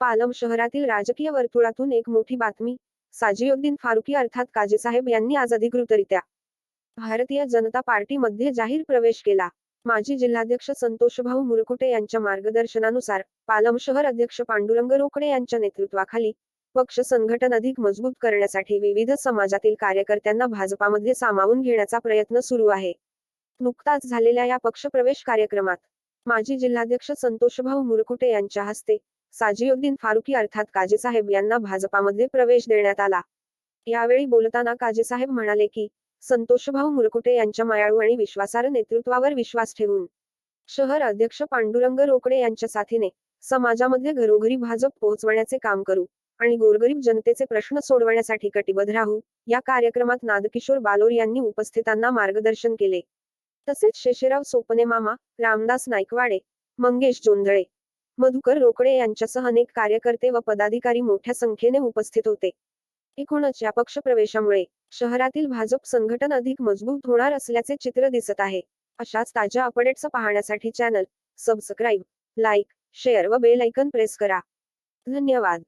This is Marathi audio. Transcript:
पालम शहरातील राजकीय वर्तुळातून एक मोठी बातमी साजियोद्दीन फारुकी अर्थात काजीसाहेब यांनी आज अधिकृतरित्या भारतीय जनता पार्टीमध्ये जाहीर प्रवेश केला. माजी जिल्हाध्यक्ष संतोषभाऊ मुरकुटे यांच्या मार्गदर्शनानुसार पालम शहर अध्यक्ष पांडुरंग रोकडे यांच्या नेतृत्वाखाली पक्ष संघटन अधिक मजबूत करण्यासाठी विविध समाजातील कार्यकर्त्यांना भाजपामध्ये सामावून घेण्याचा प्रयत्न सुरू आहे. नुकताच झालेल्या या पक्षप्रवेश कार्यक्रमात माजी जिल्हाध्यक्ष संतोषभाऊ मुरकुटे यांच्या हस्ते साजियुद्दीन फारुकी अर्थात काजीसाहेब यांना भाजपामध्ये प्रवेश देण्यात आला. यावेळी बोलताना काजीसाहेब म्हणाले की संतोषभाऊ मुरकुटे यांच्या मायाळू आणि विश्वासार्ह नेतृत्वावर विश्वास ठेवून शहर अध्यक्ष पांडुरंग रोकडे यांच्या साथीने समाजामध्ये घरोघरी भाजप पोहोचवण्याचे काम करू आणि गोरगरीब जनतेचे प्रश्न सोडवण्यासाठी कटिबद्ध राहू या कार्यक्रमात नादकिशोर बालोर यांनी उपस्थितांना मार्गदर्शन केले. तसेच शेषेराव सोपने मामा रामदास नाईकवाडे मंगेश जोंधळे मधुकर रोकडे यांच्यासह अनेक कार्यकर्ते व पदाधिकारी मोठ्या संख्येने उपस्थित होते. एकूणच या पक्ष प्रवेशामुळे शहरातील भाजप संघटन अधिक मजबूत होणार असल्याचे चित्र दिसत आहे. अशाच ताज्या अपडेट्स पाहण्यासाठी चॅनल सबस्क्राईब लाईक शेअर व बेल ऐकन प्रेस करा. धन्यवाद.